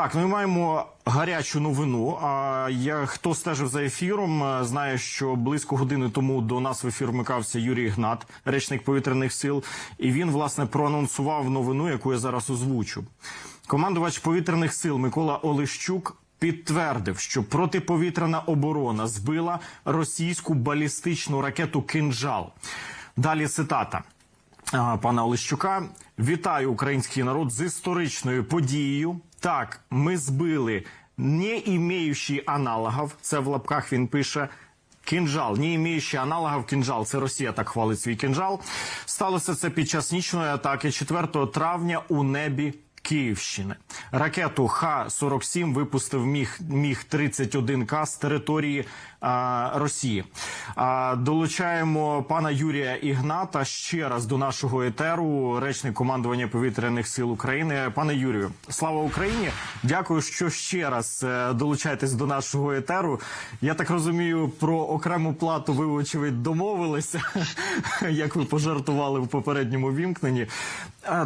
Так, ми маємо гарячу новину. А я хто стежив за ефіром, е, знає, що близько години тому до нас в ефір вмикався Юрій Гнат, речник повітряних сил, і він власне проанонсував новину, яку я зараз озвучу. Командувач повітряних сил Микола Олещук підтвердив, що протиповітряна оборона збила російську балістичну ракету Кинжал. Далі цитата. Пана Олещука, вітаю український народ з історичною подією. Так, ми збили не імеючи аналогів. Це в лапках він пише. Кінжал, не імеючи аналогів кінжал. Це Росія так хвалить свій кінжал. Сталося це під час нічної атаки 4 травня у небі Київщини. Ракету Х-47 випустив міг, міг 31К з території а, Росії. А, долучаємо пана Юрія Ігната ще раз до нашого етеру, речник командування повітряних сил України. Пане Юрію, слава Україні! Дякую, що ще раз е, долучаєтесь до нашого етеру. Я так розумію, про окрему плату ви очевидь домовилися, як ви пожартували в попередньому вімкненні.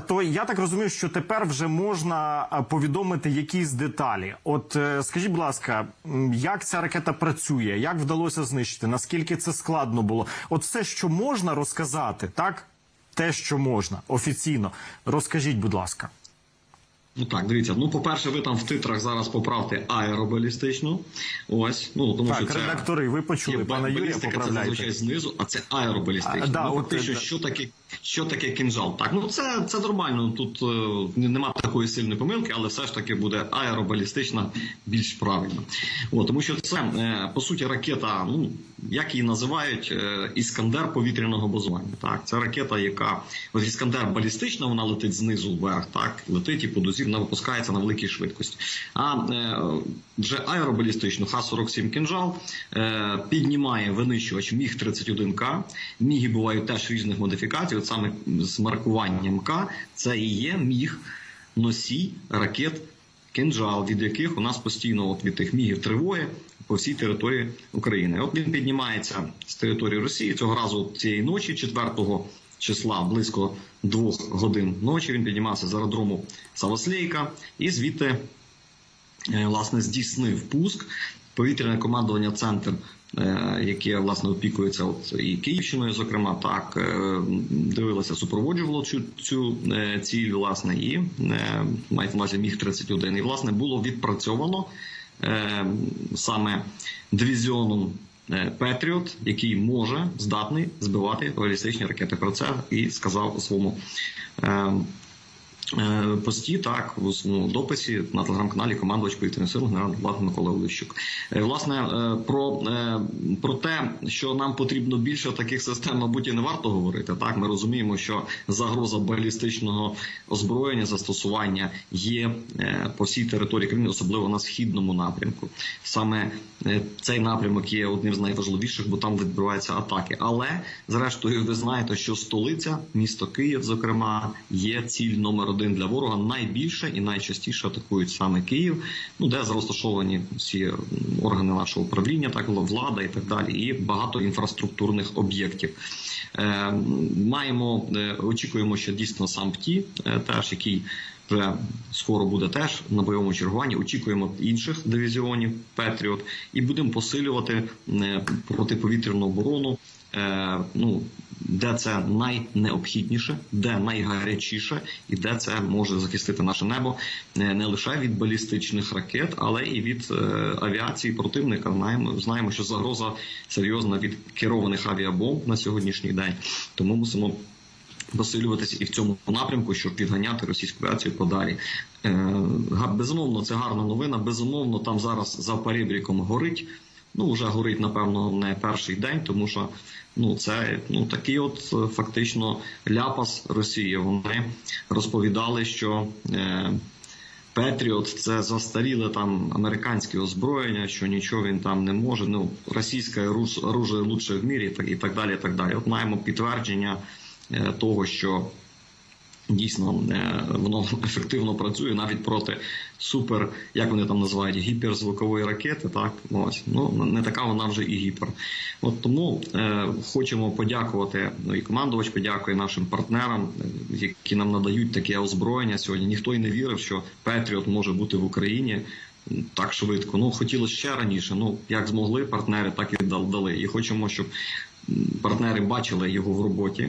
То я так розумію, що тепер вже можна повідомити якісь деталі. От е, скажіть, будь ласка, як ця ракета працює, як вдалося знищити, наскільки це складно було? От все, що можна розказати, так те, що можна офіційно, розкажіть, будь ласка. Ну так, дивіться. Ну, по-перше, ви там в титрах зараз поправте аеробалістичну. Ось, ну тому Так, що це редактори, ви почули Є, пана Юрія, балістика це зазвичай знизу, а це аеробалістична. А, да, ну, от, фактично, да. що таке, що таке кінжал? Так, ну це, це нормально. Тут е, нема такої сильної помилки, але все ж таки буде аеробалістична більш правильно. От, тому що це е, по суті ракета, ну як її називають, е, іскандер повітряного базування. Так, це ракета, яка ось іскандер балістична, вона летить знизу вверх, так летить і по дозі вона випускається на великій швидкості. А е, вже аеробалістичну Х-47 кінжал е, піднімає винищувач Міг 31К. Міги бувають теж різних модифікацій. От саме з маркуванням К це і є міг носій ракет кинжал, від яких у нас постійно от від тих мігів тривоги по всій території України. От він піднімається з території Росії цього разу цієї ночі, 4 числа, близько двох годин ночі. Він піднімався з аеродрому Савослейка і звідти е, власне здійснив пуск. Повітряне командування центр, е, яке власне опікується от і Київщиною, зокрема, так е, дивилося, супроводжувало цю цю ціль, власне, і на увазі міг 31 І власне було відпрацьовано саме дивізіоном е, Петріот, який може здатний збивати балістичні ракети. Про це і сказав у своєму. Е, пості так у своєму дописі на телеграм-каналі командувач повітряних сил генерал Влад Микола Олещук. Е, Власне е, про, про те, що нам потрібно більше таких систем, мабуть, і не варто говорити. Так, ми розуміємо, що загроза балістичного озброєння застосування є по всій території країни, особливо на східному напрямку. Саме цей напрямок є одним з найважливіших, бо там відбуваються атаки. Але зрештою, ви знаєте, що столиця, місто Київ, зокрема, є ціль номер один для ворога. Найбільше і найчастіше атакують саме Київ, ну де розташовані всі органи нашого управління, так влада і так далі, і багато інфраструктурних об'єктів. Е, маємо е, очікуємо, що дійсно сам ПТІ, е, теж який вже скоро буде теж на бойовому чергуванні. Очікуємо інших дивізіонів Петріот і будемо посилювати е, протиповітряну оборону. Е, ну де це найнеобхідніше, де найгарячіше, і де це може захистити наше небо е, не лише від балістичних ракет, але і від е, авіації противника. Знаємо, знаємо, що загроза серйозна від керованих авіабомб на сьогоднішній день. Тому мусимо посилюватися і в цьому напрямку, щоб відганяти російську авіацію подалі. Безумовно, це гарна новина. Безумовно, там зараз за перебріком горить. Ну, вже горить, напевно, не перший день, тому що ну, це ну, такий от е, фактично ляпас Росії. Вони розповідали, що е, Петріот це застаріле там американське озброєння, що нічого він там не може. Ну, російське оружие лучше в мірі, так, і так далі. І так далі. От маємо підтвердження е, того, що Дійсно, е, воно ефективно працює навіть проти супер, як вони там називають, гіперзвукової ракети. Так ось ну не така вона вже і гіпер. От тому е, хочемо подякувати. Ну і командувач подякує нашим партнерам, е, які нам надають таке озброєння сьогодні. Ніхто й не вірив, що Петріот може бути в Україні. Так швидко. Ну хотілося ще раніше. Ну як змогли партнери, так і дали. І хочемо, щоб партнери бачили його в роботі.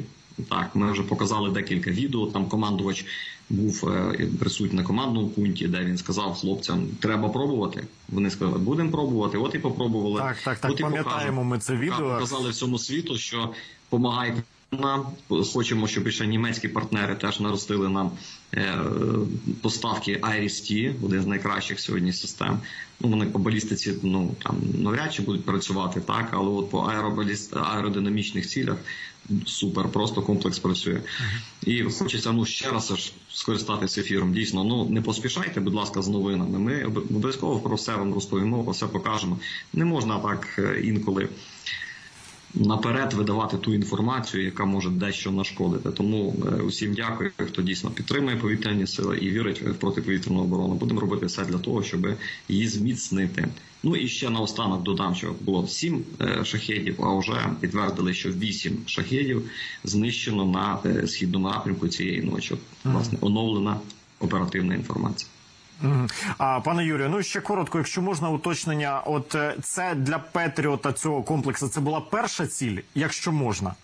Так, ми вже показали декілька відео. Там командувач був е, присутній на командному пункті, де він сказав хлопцям, треба пробувати. Вони сказали, будемо пробувати. От і попробували. Так, так, так, От пам'ятаємо ми це відео. Показали всьому світу, що допомагає нам. Хочемо, щоб ще німецькі партнери теж наростили нам е, поставки Iris-T, один з найкращих сьогодні систем. Ну вони по балістиці ну там навряд чи будуть працювати так, але от по аеробаліст... аеродинамічних цілях супер, просто комплекс працює. І хочеться ну ще раз аж скористатися ефіром. Дійсно, ну не поспішайте, будь ласка, з новинами. Ми обов'язково про все вам розповімо, про все покажемо. Не можна так е, інколи наперед видавати ту інформацію, яка може дещо нашкодити. Тому е, усім дякую, хто дійсно підтримує повітряні сили і вірить в протиповітряну оборону. Будемо робити все для того, щоб її зміцнити. Ну і ще наостанок додам, що було сім е, шахедів, а вже підтвердили, що вісім шахедів знищено на е, східному напрямку цієї ночі. Власне, оновлена оперативна інформація. А пане Юрію, ну ще коротко, якщо можна уточнення, от е, це для Петріота цього комплексу. Це була перша ціль, якщо можна.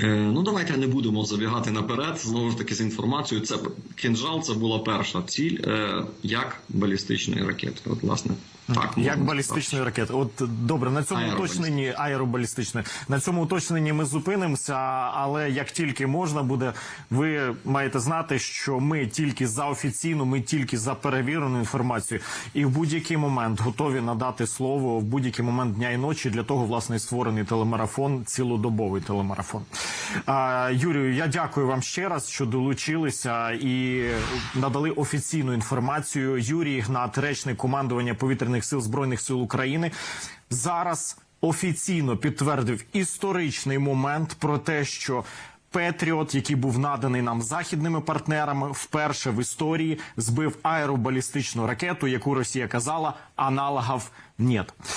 Е, Ну, давайте не будемо забігати наперед. Знову ж таки, з інформацією. Це кинжал, це була перша ціль е, як балістичної ракети. От, власне, так Як балістичної ракети. От добре, на цьому уточненні аеробалістичної. На цьому уточненні ми зупинимося. Але як тільки можна буде, ви маєте знати, що ми тільки за офіційну, ми тільки за перевірену інформацію, і в будь-який момент готові надати слово в будь-який момент дня і ночі. Для того власне створений телемарафон, цілодобовий телемарафон. А, Юрію, я дякую вам ще раз, що долучилися і надали офіційну інформацію. Юрій Ігнат, речник командування повітряних сил збройних сил України, зараз офіційно підтвердив історичний момент про те, що Петріот, який був наданий нам західними партнерами, вперше в історії збив аеробалістичну ракету, яку Росія казала, аналогів нет.